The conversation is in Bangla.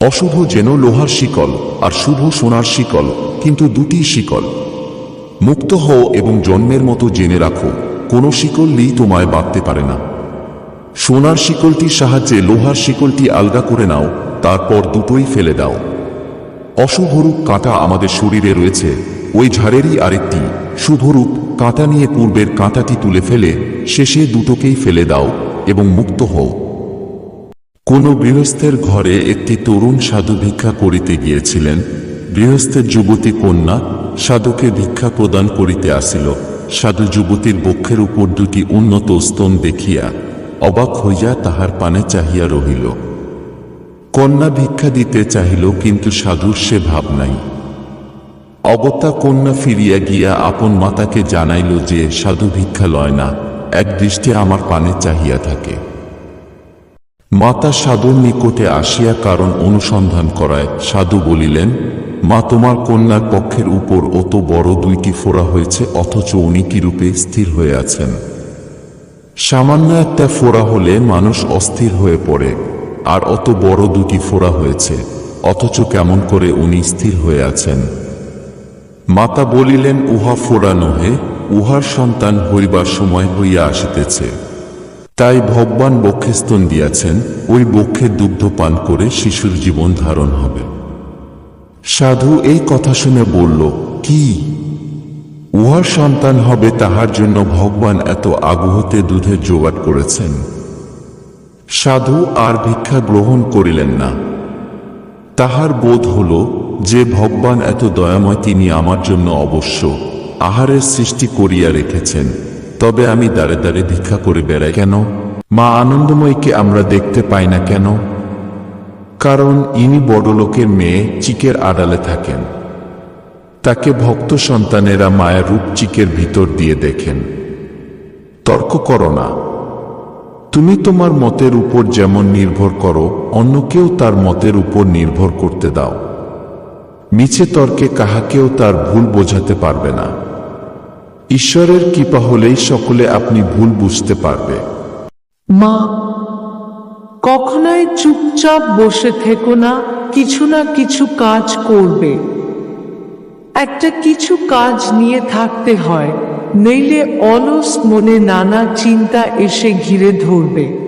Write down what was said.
অশুভ যেন লোহার শিকল আর শুভ সোনার শিকল, কিন্তু দুটি শিকল। মুক্ত হও এবং জন্মের মতো জেনে রাখো, কোনো শিকলই তোমায় বাঁধতে পারে না। সোনার শিকলটির সাহায্যে লোহার শিকলটি আলগা করে নাও, তারপর দুটোই ফেলে দাও। অশুভরূপ কাঁটা আমাদের শরীরে রয়েছে, ওই ঝাড়েরই আরেকটি শুভরূপ কাঁটা নিয়ে পূর্বের কাঁটাটি তুলে ফেলে, শেষে দুটোকেই ফেলে দাও এবং মুক্ত হও। কোন গৃহস্থের ঘরে একটি তরুণ সাধু ভিক্ষা করিতে গিয়েছিলেন। গৃহস্থের যুবতী কন্যা সাধুকে ভিক্ষা প্রদান করিতে আসিল। সাধু যুবতীর বক্ষের উপর দুটি উন্নত স্তন দেখিয়া অবাক হইয়া তাহার পানে চাহিয়া রহিল। কন্যা ভিক্ষা দিতে চাহিল, কিন্তু সাধুর সে ভাব নাই। অগত্যা কন্যা ফিরিয়া গিয়া আপন মাতাকে জানাইল যে, সাধু ভিক্ষা লয় না এক দৃষ্টে আমার পানে চাহিয়া থাকে। মাতা সাধুর নিকটে আসিয়া কারণ অনুসন্ধান করায় সাধু বলিলেন, মা, তোমার কন্যার পক্ষের উপর অত বড় দুইটি ফোড়া হয়েছে, অথচ উনি কিরূপে স্থির হয়ে আছেন? সামান্য একটা ফোড়া হলে মানুষ অস্থির হয়ে পড়ে, আর অত বড় দুটি ফোড়া হয়েছে, অথচ কেমন করে উনি স্থির হয়ে আছেন? মাতা বলিলেন, উহা ফোড়া নহে, উহার সন্তান হইবার সময় হইয়া আসিতেছে। তাই ভগবান বক্ষেস্তন দিয়াছেন, ওই বক্ষের দুগ্ধ পান করে শিশুর জীবন ধারণ হবে। সাধু এই কথা শুনে বলল, কি? উহার সন্তান হবে তাহার জন্য ভগবান এত আগুহতে দুধের জোগাড় করেছেন? সাধু আর ভিক্ষা গ্রহণ করিলেন না। তাহার বোধ হল, যে ভগবান এত দয়াময় তিনি আমার জন্য অবশ্য আহারের সৃষ্টি করিয়া রেখেছেন তবে আমি দাঁড়ে দাঁড়ে ভিক্ষা করে বেড়াই। কেন? মা আনন্দময়ীকে আমরা দেখতে পাই না কেন? কারণ ইনি বড়লোকের মেয়ে চিকের আড়ালে থাকেন। তাকে ভক্ত সন্তানেরা মায়ের রূপ চিকের ভিতর দিয়ে দেখেন। তর্ক করো না। তুমি তোমার মতের উপর যেমন নির্ভর করো অন্যকেও তার মতের উপর নির্ভর করতে দাও। মিছে তর্কে কাহাকেও তার ভুল বোঝাতে পারবে না। ঈশ্বরের কৃপা হলেই সকলে আপনি ভুল বুঝতে পারবে। মা, কখনোই চুপচাপ বসে থেকো না, কিছু না কিছু কাজ করবে। একটা কিছু কাজ নিয়ে থাকতে হয়, নইলে অলস মনে নানা চিন্তা এসে ঘিরে ধরবে।